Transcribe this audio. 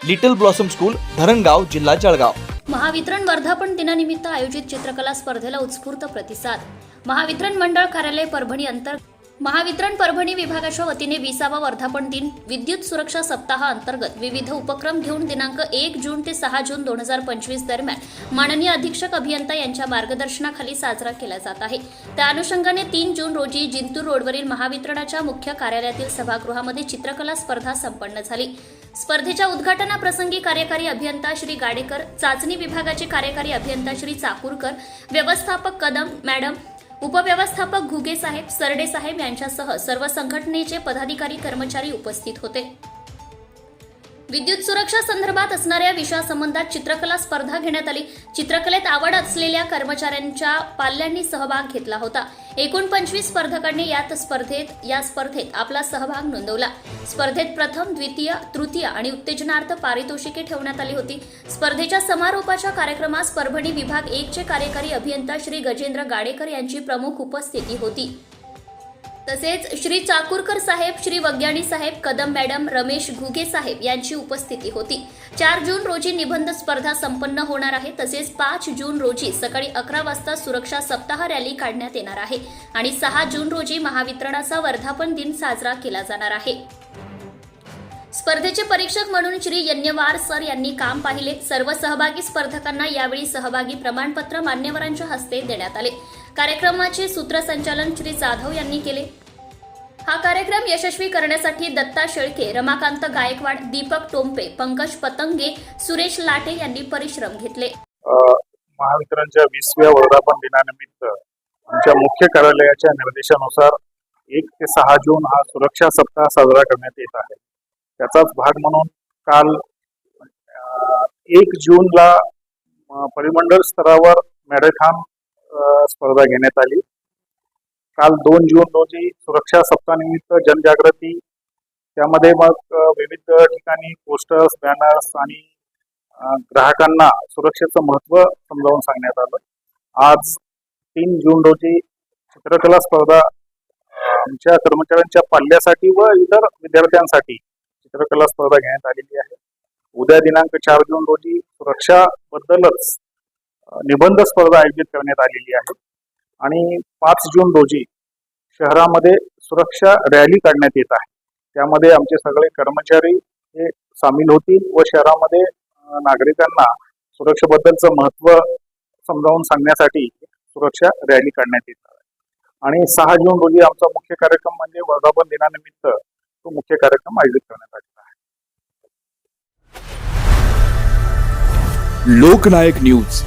Little blossom school Dharangaon जिल्हा जळगाव. महावितरण वर्धापन दिनानिमित्त आयोजित चित्रकला स्पर्धेला उत्स्फूर्त प्रतिसाद. महावितरण मंडळ कार्यालय परभणी अंतर महावितरण परभणी विभागाच्या वतीने विसावा वर्धापन दिन विद्युत सुरक्षा सप्ताहा अंतर्गत विविध उपक्रम घेऊन दिनांक एक जून ते सहा जून दोन हजार पंचवीस दरम्यान माननीय अधीक्षक अभियंता यांच्या मार्गदर्शनाखाली साजरा केला जात आहे. त्या अनुषंगाने तीन जून रोजी जिंतूर रोडवरील महावितरणाच्या मुख्य कार्यालयातील सभागृहामध्ये चित्रकला स्पर्धा संपन्न झाली. स्पर्धेच्या उद्घाटनाप्रसंगी कार्यकारी अभियंता श्री गाडेकर चाचणी विभागाचे कार्यकारी अभियंता श्री चाकूरकर व्यवस्थापक कदम मॅडम उपव्यवस्थापक घुगे साहेब सरडे साहेब यांच्यासह सर्व संघटनेचे पदाधिकारी कर्मचारी उपस्थित होते. विद्युत सुरक्षा संदर्भात असणाऱ्या विषयासंबंधात चित्रकला स्पर्धा घेण्यात आली. चित्रकलेत आवड असलेल्या कर्मचाऱ्यांच्या पाल्यांनी सहभाग घेतला होता. एकूण पंचवीस स्पर्धकांनी यात स्पर्धेत या स्पर्धेत आपला सहभाग नोंदवला. स्पर्धेत प्रथम द्वितीय तृतीय आणि उत्तेजनार्थ पारितोषिके ठेवण्यात आली होती. स्पर्धेच्या समारोपाच्या कार्यक्रमास परभणी विभाग एकचे कार्यकारी अभियंता श्री गजेंद्र गाडेकर यांची प्रमुख उपस्थिती होती. तसेच श्री चाकूरकर साहेब श्री वग्याणी साहेब कदम मॅडम रमेश घुगे साहेब यांची उपस्थिती होती. चार जून रोजी निबंध स्पर्धा संपन्न होणार आहे. तसेच पाच जून रोजी सकाळी अकरा वाजता सुरक्षा सप्ताह रॅली काढण्यात येणार आहे आणि सहा जून रोजी महावितरणाचा वर्धापन दिन साजरा केला जाणार आहे. स्पर्धेचे परीक्षक म्हणून श्री यज्ञवार सर यांनी काम पाहिले. सर्व सहभागी स्पर्धकांना यावेळी सहभागी प्रमाणपत्र मान्यवरांच्या हस्ते देण्यात आले. कार्यक्रमाचे सूत्रसंचालन श्री जाधव यांनी केले. हा कार्यक्रम यशस्वी करण्यासाठी दत्ता शेळके रमाकांत गायकवाड दीपक टोंपे पंकज पतंगे सुरेश लाटे यांनी परिश्रम घेतले. महावितरणच्या वीसव्या वर्धापन दिनानिमित्त आमच्या मुख्य कार्यालयाच्या निर्देशानुसार एक ते सहा जून हा सुरक्षा सप्ताह साजरा करण्यात येत आहे. त्याचाच भाग म्हणून काल एक जूनला परिमंडळ स्तरावर मॅरेथॉन स्पर्धा घेण्यात आली. काल दोन जून रोजी सुरक्षा सप्ताहानिमित्त जनजागृती. त्यामध्ये मग विविध ठिकाणी पोस्टर्स बॅनर्स आणि ग्राहकांना सुरक्षेचं महत्त्व समजावून सांगण्यात आलं. आज तीन जून रोजी चित्रकला स्पर्धा आमच्या कर्मचाऱ्यांच्या पाल्यासाठी व इतर विद्यार्थ्यांसाठी चित्रकला स्पर्धा घेण्यात आलेली आहे. उद्या दिनांक चार जून रोजी सुरक्षाबद्दलच निबंध स्पर्धा आयोजित करण्यात आलेली आहे. आणि पाच जून रोजी शहरामध्ये सुरक्षा रॅली काढण्यात येत आहे. त्यामध्ये आमचे सगळे कर्मचारी हे सामील होतील व शहरामध्ये नागरिकांना सुरक्षेबद्दलचं महत्त्व समजावून सांगण्यासाठी सुरक्षा रॅली काढण्यात येत आहे. आणि सहा जून रोजी आमचा मुख्य कार्यक्रम म्हणजे वर्धापन दिनानिमित्त तो मुख्य कार्यक्रम आयोजित करण्यात आलेला आहे. लोकनायक न्यूज.